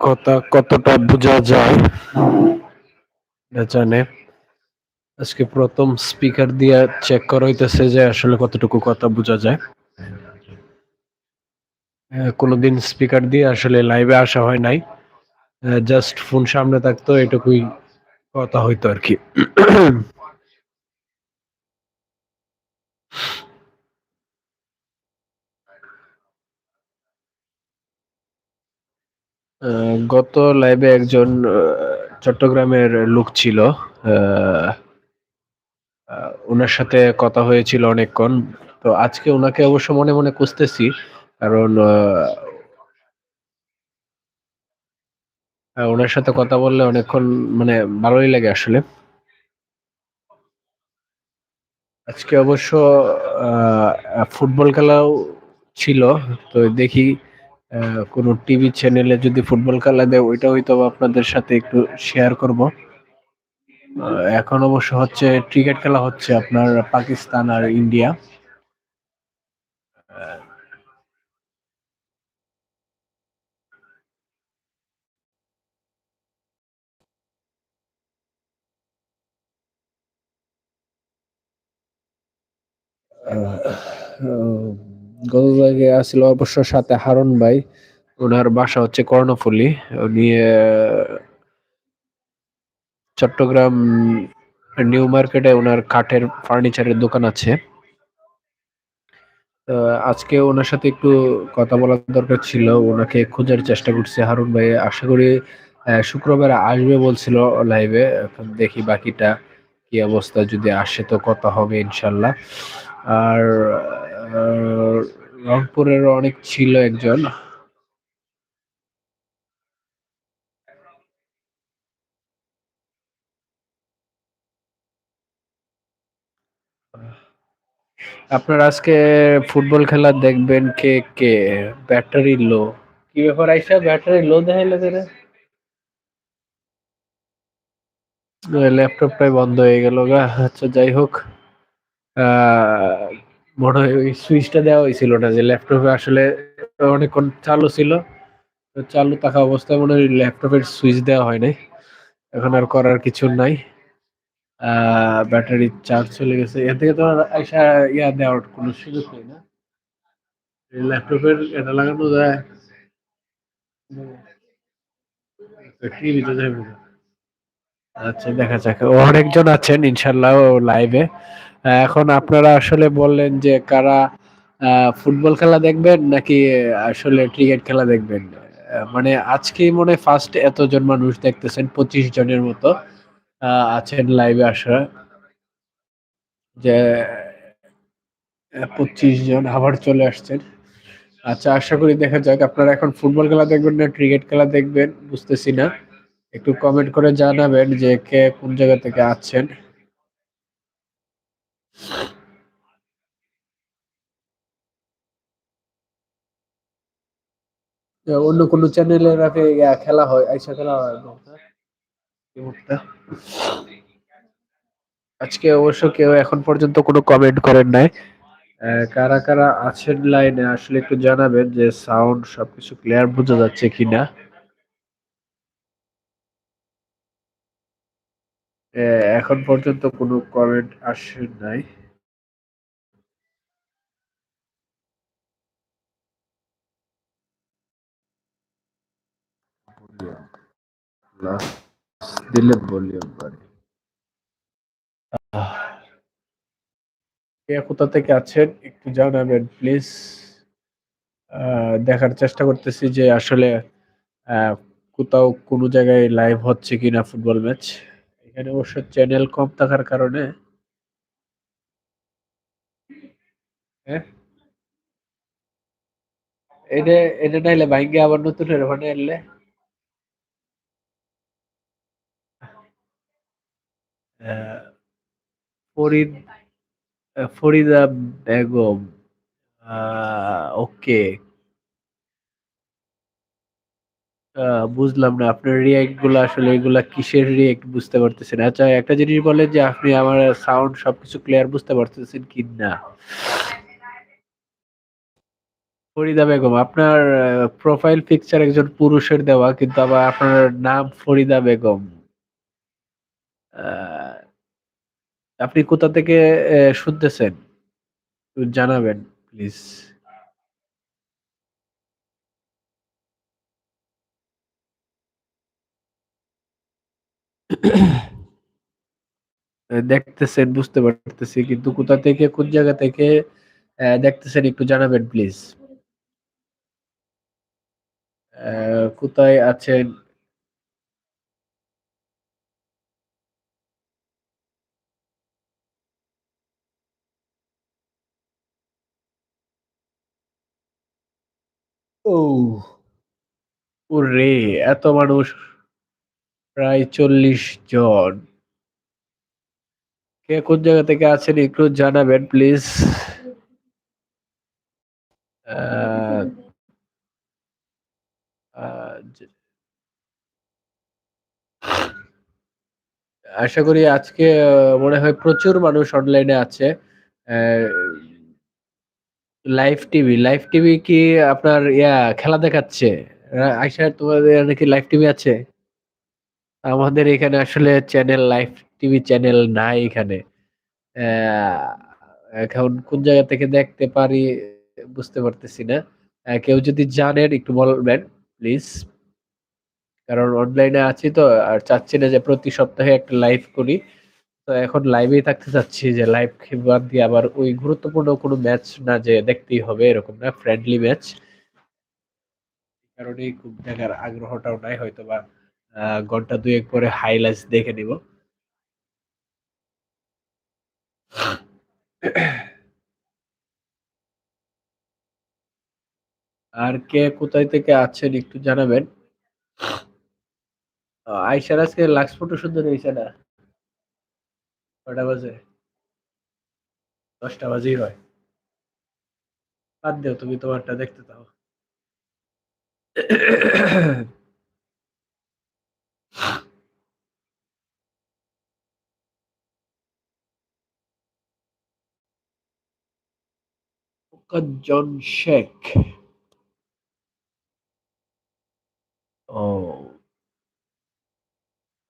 কথা কতটা বোঝা যায় জানে। আজকে প্রথম স্পিকার দিয়ে চেক করা হইতেছে যে আসলে কতটুকু কথা বোঝা যায়। কোনোদিন স্পিকার দিয়ে আসলে লাইভে আসা হয় নাই। জাস্ট ফোন সামনে থাকতো, এটুকুই কথা হইতো আর কি। গত লাইভে একজন চট্টগ্রামের লোক ছিল। ওনার সাথে কথা হয়েছিল অনেকক্ষণ। তো আজকে ওনাকে অবশ্য মনে মনে খুঁজতেছি, কারণ ওনার সাথে কথা বললে অনেকক্ষণ মানে ভালোই লাগে আসলে। আজকে অবশ্য ফুটবল খেলাও ছিল, তো দেখি কোনো টিভি চ্যানেলে যদি ফুটবল খেলা দেয়, ওইটা হয়তো আপনাদের সাথে একটু শেয়ার করব। এখন অবশ্য হচ্ছে ক্রিকেট খেলা হচ্ছে আপনার পাকিস্তান আর ইন্ডিয়া। গত জায়গায় অবশ্য সাথে হারুন ভাই। ওনার বাসা হচ্ছে কর্ণফুলী। উনি চট্টগ্রাম নিউ মার্কেটে ওনার কাঠের ফার্নিচারের দোকান আছে। আজকে ওনার সাথে একটু কথা বলার দরকার ছিল। ওনাকে খোঁজার চেষ্টা করছে। হারুন ভাই, আশা করি শুক্রবার আসবে বলছিল লাইভে এখন দেখি বাকিটা কি অবস্থা। যদি আসে তো কথা হবে ইনশাল্লাহ। আর রংপুরের অনেক ছিল একজন। আপনার আজকে ফুটবল খেলা দেখবেন কে কে? ব্যাটারি লো। কি ব্যাপার আইসা, ব্যাটারি লো দেখাইলে করে ল্যাপটপটাই বন্ধ হয়ে গেল গা। আচ্ছা যাই হোক। মনে হয় ওই সুইচটা দেওয়া হয়েছিল না, যে ল্যাপটপে আসলে অনেকক্ষণ চালু ছিল। চালু থাকা অবস্থায় মনে হয় ল্যাপটপের সুইচ দেওয়া হয় নাই। এখন আর করার কিছু নাই। ব্যাটারি চার্জ চলে গেছে। এর থেকে তো আইসা ইয়া দেওয়ার কোনো সুযোগ নেই না। ল্যাপটপের এটা লাগানো যায়। আচ্ছা দেখা যাক। অনেকজন আছেন ইনশাল্লাহ লাইভে এখন আপনারা আসলে বললেন যে কারা ফুটবল খেলা দেখবেন নাকি আসলে ক্রিকেট খেলা দেখবেন? মানে আজকে মনে ফার্স্ট এতজন মানুষ দেখতেছেন, পঁচিশ জনের মতো আছেন লাইভে আসা। যে পঁচিশ জন আবার চলে আসছেন। আচ্ছা আশা করি দেখা যাক আপনারা এখন ফুটবল খেলা দেখবেন না ক্রিকেট খেলা দেখবেন, বুঝতেছি না। একটু কমেন্ট করে জানাবেন যে কে কোন জায়গা থেকে আছেন তো অন্য কোনো চ্যানেলে ইয়া খেলা হয়, আইসা খেলা হয়। আজকে অবশ্য কেউ এখন পর্যন্ত কোনো কমেন্ট করেন নাই। কারা কারা আছেন লাইনে আসলে একটু জানাবেন যে সাউন্ড সবকিছু ক্লিয়ার বোঝা যাচ্ছে কিনা। এখন পর্যন্ত কোনো কমেন্ট আসে নাই। Plus কে কোথা থেকে আছেন একটু জানাবেন প্লিজ দেখার চেষ্টা করতেছি যে আসলে কোথাও কোনো জায়গায় লাইভ হচ্ছে কিনা ফুটবল ম্যাচ এখানে অবশ্য চ্যানেল কম থাকার কারণে। হ্যাঁ? এটা এটা নাইলে ভাইঙ্গে আবার নতুন এর মানে ফরিদ ফরিদা বেগম ওকে। বুঝলাম না, আপনার রিয়েক্টগুলো আসলে এগুলা কিসের রিয়েক্ট বুঝতে পারতেছেন? আচ্ছা একটা জিনিস বলেন যে আপনি আমার সাউন্ড সবকিছু ক্লিয়ার বুঝতে পারতেছেন কি না ফরিদা বেগম, আপনার প্রোফাইল পিকচার একজন পুরুষের দেওয়া, কিন্তু আবার আপনার নাম ফরিদা বেগম। আপনি কোথা থেকে শুনতেছেন? জানাবেন প্লিজ। দেখতেছেন, বুঝতে পারতেছি। কিন্তু কোথা থেকে, কোন জায়গা থেকে দেখতেছেন, একটু জানাবেন প্লিজ। কোথায় আছেন? ওহ! ওরে! এত মানুষ। প্রায় ৪০ জন। কে কোন জায়গা থেকে আছেন একটু জানাবেন, প্লিজ। আশা করি আজকে মনে হয় প্রচুর মানুষ অনলাইনে আছে। লাইভ টিভি, লাইভ টিভি কি আপনার ইয়া খেলা দেখাচ্ছে? আ আইসা তোমাদের নাকি লাইভ টিভি আছে? আমাদের এখানে আসলে চ্যানেল লাইভ টিভি চ্যানেল নাই এখানে। এখন কোন জায়গা থেকে দেখতে পারি বুঝতে পারতেছি না। কেউ যদি জানেন একটু বলবেন প্লিজ। কারণ অনলাইনে আছি তো আর চাচ্ছি না যে প্রতি সপ্তাহে একটা লাইভ করি। তো এখন লাইভেই থাকতে চাচ্ছি যে লাইভ বাদ দিয়ে আবার ওই গুরুত্বপূর্ণ কোনো ম্যাচ না যে দেখতেই হবে, এরকম না ফ্রেন্ডলি ম্যাচ। কারণেই খুব দেখার আগ্রহটাও নাই, হয়তোবা আ ঘণ্টা ২ এক পরে হাইলাইটস দেখে নিব। আর কে কোথায় থেকে আছেন একটু জানাবেন। আ আইশার আজকে লাক্স ফটো সুন্দর হইছে না? কয়টা বাজে? ১০ টা বাজেই হয়। বাদ দেও, তুমি তোমারটা দেখতে থাকো। মোকাজ্জম শেখ। ও।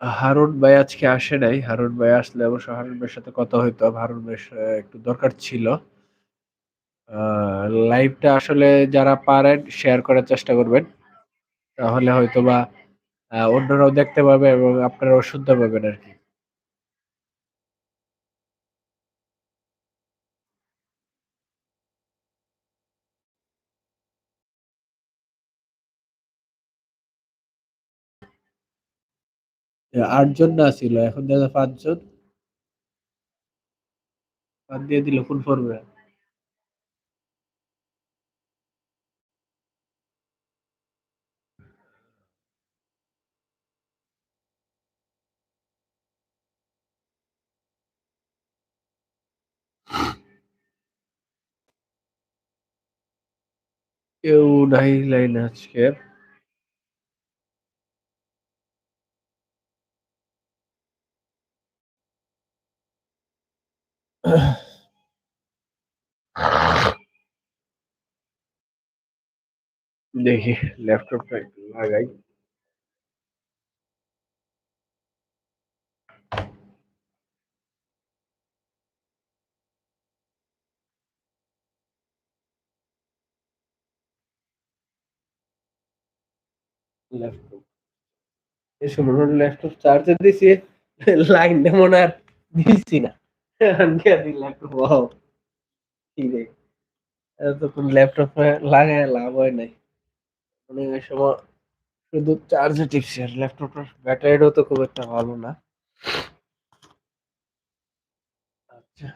হারুন ভাই আজকে আসে নাই। হারুন ভাই আসলে অবশ্য হারুন ভাইয়ের সাথে কথা হইতো। হারুন ভাইয়ের একটু দরকার ছিল। লাইভটা আসলে যারা পারেন শেয়ার করার চেষ্টা করবেন। তাহলে হয়তো বা অন্যরাও দেখতে পাবে এবং আপনারাও শুনতে পাবেন আরকি। এ ৮ জন না ছিল। এখন দেখা ৫ বাদ দিয়ে দিলে কোন পড়বে? কেউ নাই লাইনে আজকে। দেখি ল্যাপটপটা একটু লাগাই। ল্যাপটপ। এই সময় ল্যাপটপ চার্জে দিছি। লাইনটা মনে হয় আর দিছি না। এখন ল্যাপটপ দেখি কি রে? এতক্ষণ ল্যাপটপে লাগায় লাভ হয় নাই। মানে এই সময় শুধু চার্জে টিপছি আর ল্যাপটপটার ব্যাটারিটাও তো খুব একটা ভালো না। আচ্ছা,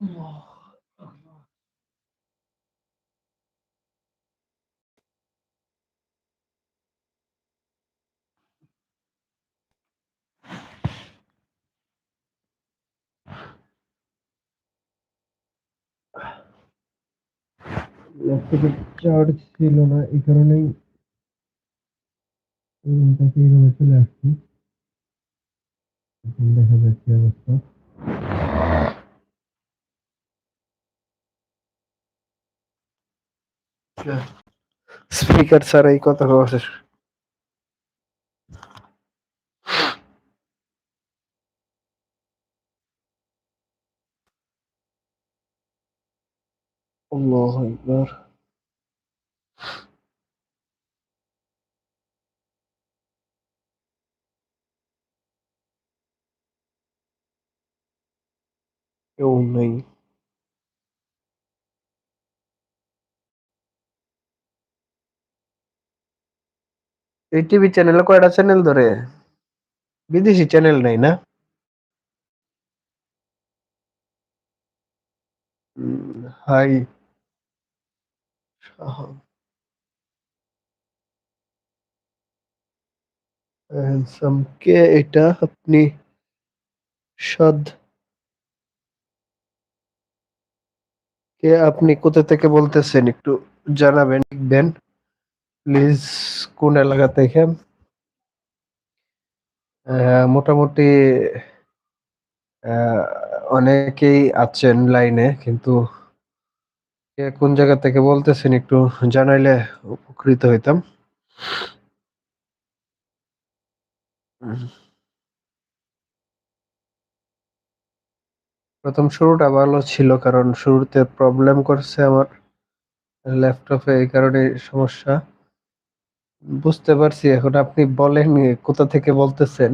অস ল্যাপটপে চার্জ ছিল না এই কারণেই রুম থেকে এই রুমে চলে আসছি এখন দেখা যাক কি অবস্থা স্পিকার ছাড়াই কথা কওয়া শেষ আল্লাহু আকবার কেউ নেই এই টিভি চ্যানেলে কয়টা চ্যানেল ধরে? বিদেশি চ্যানেল নাই না? হাই। কে এটা আপনি? সদ। কে আপনি কোথা থেকে বলতেছেন? একটু জানাবেন লিখবেন প্লিজ কোন এলাকা থেকে মোটামুটি অনেকেই আছেন লাইনে, কিন্তু কোন জায়গা থেকে বলতেছেন একটু জানাইলে উপকৃত হইতাম। প্রথম শুরুটা ভালো ছিল, কারণ শুরুতে প্রবলেম করছে আমার ল্যাপটপে এই কারণে সমস্যা। বুঝতে পারছি। এখন আপনি বলেন কোথা থেকে বলতেছেন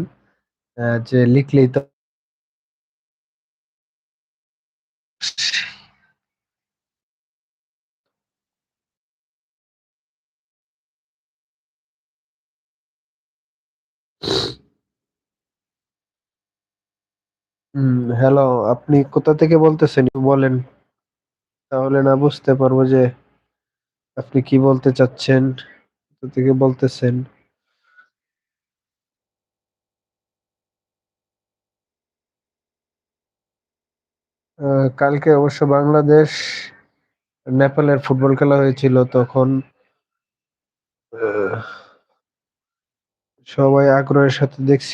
যে লিখলেই তো হুম হ্যালো আপনি কোথা থেকে বলতেছেন? বলেন। তাহলে না বুঝতে পারব যে আপনি কি বলতে চাচ্ছেন। থেকে বলতেছেন। কালকে অবশ্য বাংলাদেশ নেপালের ফুটবল খেলা হয়েছিল তখন। সবাই আগ্রহের সাথে দেখছি।